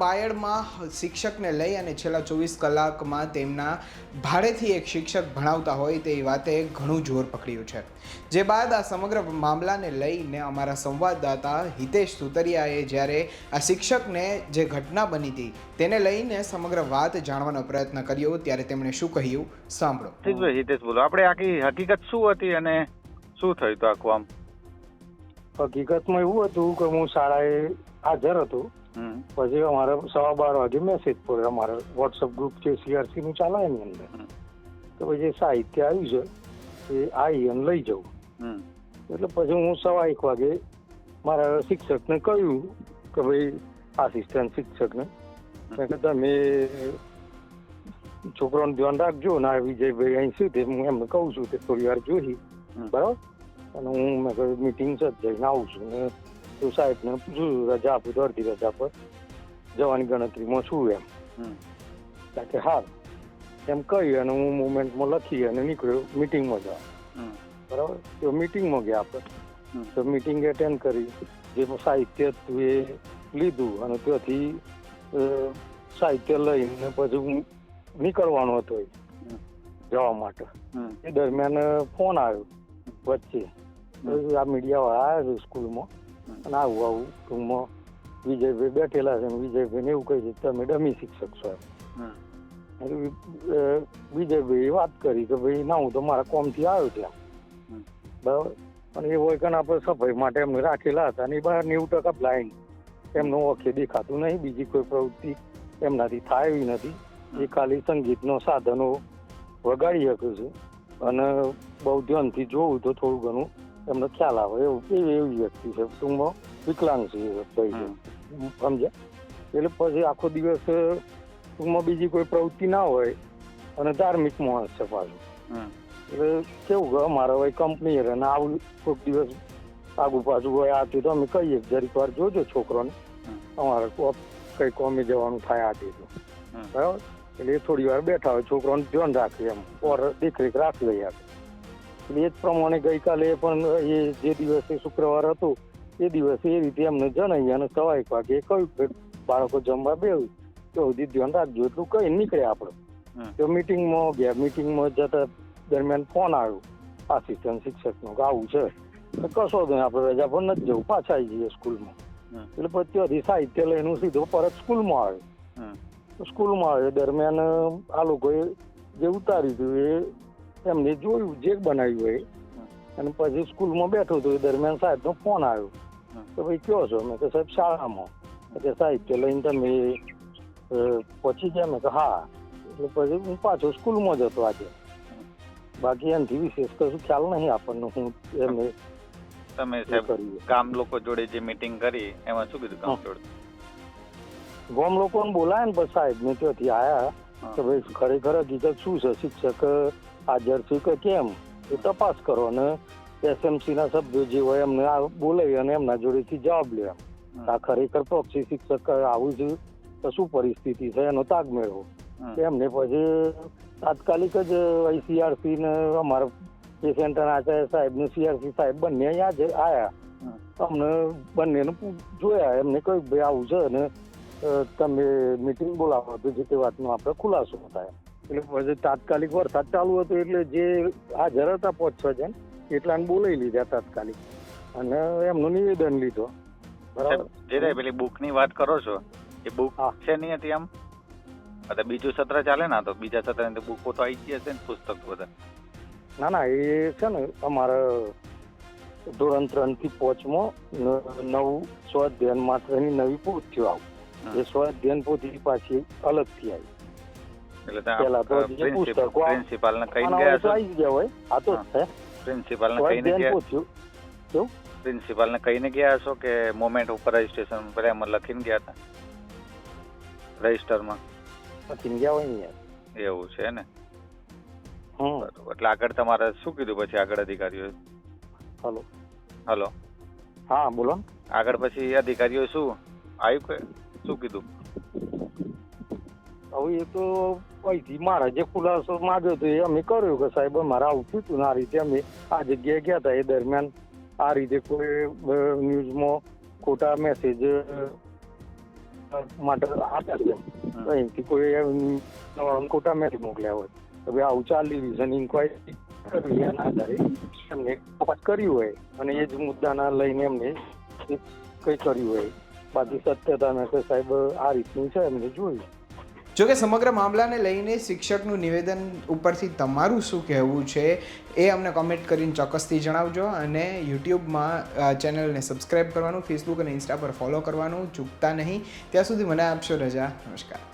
બાયડમાં શિક્ષકને લઈ અને છેલ્લા ચોવીસ કલાકમાં તેમના ભાડેથી એક શિક્ષક ભણાવતા હોય તે વાતે ઘણું જોર પકડ્યું છે. જે બાદ આ સમગ્ર મામલાને લઈને અમારા સંવાદદાતા હિતેશ સુતરિયાએ જ્યારે આ શિક્ષકને જે ઘટના બની હતી તેને લઈને સમગ્ર વાત જાણવાનો પ્રયત્ન કર્યો ત્યારે તેમણે શું કહ્યું? સાંભળો. હિતેશ બોલો. આપણે આખી હકીકત શું હતી અને શું થયું હતું આખું આમ? હકીકતમાં એવું હતું કે હું શાળાએ હાજર હતો. પછી અમારે સવા બાર વાગે મેસેજ પડ્યો અમારે વોટ્સઅપ ગ્રુપ છે સીઆરસી નું ચાલે એની અંદર. તો પછી સાહિત્ય આવ્યું છે એ આવી અને લઈ જાઉં હમ, એટલે પછી હું સવા એક વાગે મારા શિક્ષકને કહ્યું કે ભાઈ આસિસ્ટન્ટ શિક્ષકને મેં કે તમે છોકરાનું ધ્યાન રાખજો ને આ વિજયભાઈ અહીં શું તે હું એમને કહું છું તે થોડી વાર જોઈ. બરાબર? અને હું મેં મિટિંગ છે જઈને આવું છું. ને તો સાહેબને પૂછું રજા આપું તો અડધી રજા પર. જવાની ગણતરીમાં છું એમ. કે હા એમ કહી અને હું મુમેન્ટમાં લખી અને નીકળ્યો મિટિંગમાં જવા. બરાબર? તો મિટિંગમાં ગયા આપણે. તો મિટિંગ એટેન્ડ કરી જે સાહિત્ય હતું એ લીધું અને ત્યાંથી સાહિત્ય લઈને પછી નીકળવાનું હતો જવા માટે. એ દરમિયાન ફોન આવ્યો વચ્ચે. આ મીડિયાવાળા આવ્યા છે સ્કૂલમાં. અને આવું આવું. ટૂંકમાં વિજયભાઈ બેઠેલા છે વિજયભાઈ વિજયભાઈને એવું કહી છે તમે ડમી શિક્ષક છો એમ. વિજયભાઈએ વાત કરી કે ભાઈ ના હું તો મારા કોમથી આવ્યો ત્યાં બરાબર? અને એ હોય કે આપણે સફાઈ માટે એમને રાખેલા હતા અને એ બહાર નેવું ટકા બ્લાઇન્ડ એમનું ઓખે દેખાતું નહીં બીજી કોઈ પ્રવૃત્તિ એમનાથી થાય એવી નથી. એ ખાલી સંગીતનો સાધનો વગાડી શકે છે. અને બહુ ધ્યાનથી જોવું તો થોડું ઘણું એમને ખ્યાલ આવે એવું એવી એવી વ્યક્તિ છે ટૂંકમાં વિકલાંગ છે કહી છે. સમજ્યા? એટલે પછી આખો દિવસ ટૂંકમાં બીજી કોઈ પ્રવૃત્તિ ના હોય અને ધાર્મિક માણસ છે પાછું. એટલે કેવું કે અમારે હોય કંપની રહે અને આવું કોઈક દિવસ આગુ પાછું હોય આ તો અમે કહીએ જરીક વાર જોજો છોકરોને. અમારે કઈ કોમી જવાનું થાય આ તો બરાબર? એટલે એ થોડી વાર બેઠા હોય છોકરોને ધ્યાન રાખીએ એમ. ઓર દેખરેખ રાખી લઈએ આપણે. એટલે એ જ પ્રમાણે ગઈકાલે પણ એ જે દિવસે શુક્રવાર હતો એ દિવસે એ રીતે એમને જણાવી અને સવા એક વાગે કહ્યું કે બાળકો જમવા બે તો સુધી ધ્યાન રાખજો એટલું કઈ નીકળે આપણે. તો મિટિંગમાં ગયા મિટિંગમાં જતા દરમિયાન ફોન આવ્યો. આસિસ્ટન્ટ શિક્ષકનો આવું છે. કશો નહીં આપણે રજા પર નથી જવું પાછા આવી જઈએ સ્કૂલમાં. એટલે પછી ત્યાંથી સાહિત્ય લઈને સીધો પરત સ્કૂલમાં આવ્યો. સ્કૂલમાં આવ્યો દરમિયાન આ લોકોએ જે ઉતારી હતું એ એમને જોયું જે બનાવ્યું હોય અને પછી સ્કૂલમાં બેઠો હતો એ દરમિયાન સાહેબનો ફોન આવ્યો. તો ભાઈ કયો છો? મેં કે સાહેબ શાળામાં. એટલે સાહિત્ય લઈને તમે પહોંચી ગયા? મેં કે હા. એટલે પછી હું પાછો સ્કૂલમાં જતો આજે. બાકી એનાથી વિશેષ કશું ખ્યાલ નહીં આપણને હું એમને તમે સાહેબ ગામ લોકો જોડે જે મીટિંગ કરી એમાં શું કીધું ગામ. જોડે? ગામ લોકોને બોલાય ને પછી સાહેબ ને ત્યાંથી આયા. હા. કે ભાઈ ખરેખર હકીકત શું છે? શિક્ષક હાજર છે કે કેમ? એ તપાસ કરો અને એસએમસી ના સભ્યો જે હોય એમને આ બોલાવી અને એમના જોડેથી જવાબ લે આ ખરેખર પક્ષી શિક્ષક આવું છે તો શું પરિસ્થિતિ છે? એનો તાગ મેળવો. એમને પછી તાત્કાલિક જ આઈસીઆરસી ને અમારા જે સેન્ટર આચાર્ય સાહેબ ને સીઆરસી સાહેબ બંને અહીંયા જ આયા. અમને બંનેને જોયા. એમને કહ્યું ભાઈ આવું છે ને અ, તમે મિટિંગ બોલાવો હતું જે તે વાતનો આપણે ખુલાસો થાય. એટલે પછી તાત્કાલિક વરસાદ ચાલુ હતો એટલે જે હાજર હતા પાંચ છ જણ એટલાને બોલાવી લીધા તાત્કાલિક. અને એમનું નિવેદન લીધો. જે પેલી બુકની વાત કરો છો. એ બુક. છે નહીં હતી આમ? એટલે બીજું સત્ર ચાલે ને તો? બીજા સત્રની બુકો તો આવી ગઈ હશે ને પુસ્તક બધા. ના ના એ છે ને અમારા ધોરણ ત્રણથી પાંચમાં નવું માત્ર માત્રની નવી પૂર્તિઓ આવું. એ સ્વાધ્યાયન પોથી પાછી અલગથી આવી. એટલે તો પ્રિન્સિપાલ ને કહીને ગયા છો? આવી ગયા હોય. આ તો છે પ્રિન્સિપાલ ને કહીને ગયા પોથીઓ પ્રિન્સિપાલ ને કહીને ગયા છો કે મોમેન્ટ ઉપર રજીસ્ટ્રેશન પર એમ લખીને ગયા હતા? રજીસ્ટરમાં લખીને ગયા હોય ને એવું છે ને? એટલે આગળ તમારે શું કીધું પછી આગળ અધિકારીઓ હલો. હલો. હા બોલો ને. આગળ પછી અધિકારીઓ શું? આવ્યું કે શું કીધું? હવે એ તો અહીંથી મારા જે ખુલાસો માંગ્યો હતો એ અમે કર્યો કે સાહેબ અમારે આવું થયું હતું આ રીતે અમે આ જગ્યાએ ગયા હતા. એ દરમિયાન આ રીતે કોઈ ન્યૂઝમાં ખોટા મેસેજ માટે આપ્યા છે. અહીંથી કોઈ ખોટા મેસેજ મોકલ્યા હોય. હવે આવું ચાલી રહ્યું છે અને ઇન્કવાયરી કરવી એના આધારે એમને તપાસ કરી હોય અને એ જ મુદ્દાના લઈને એમને કંઈ કર્યું હોય. બાકી સત્યતા મેં સાહેબ, આ રીતનું છે એમને જોયું. જોકે સમગ્ર મામલાને લઈને શિક્ષકનું નિવેદન ઉપરથી તમારું શું કહેવું છે એ અમને કોમેન્ટ કરીને ચોક્કસથી જણાવજો અને યુટ્યુબમાં ચેનલને સબસ્ક્રાઈબ કરવાનું ફેસબુક અને ઇન્સ્ટા પર ફોલો કરવાનું ચૂકતા નહીં. ત્યાં સુધી મને આપશો રજા. નમસ્કાર.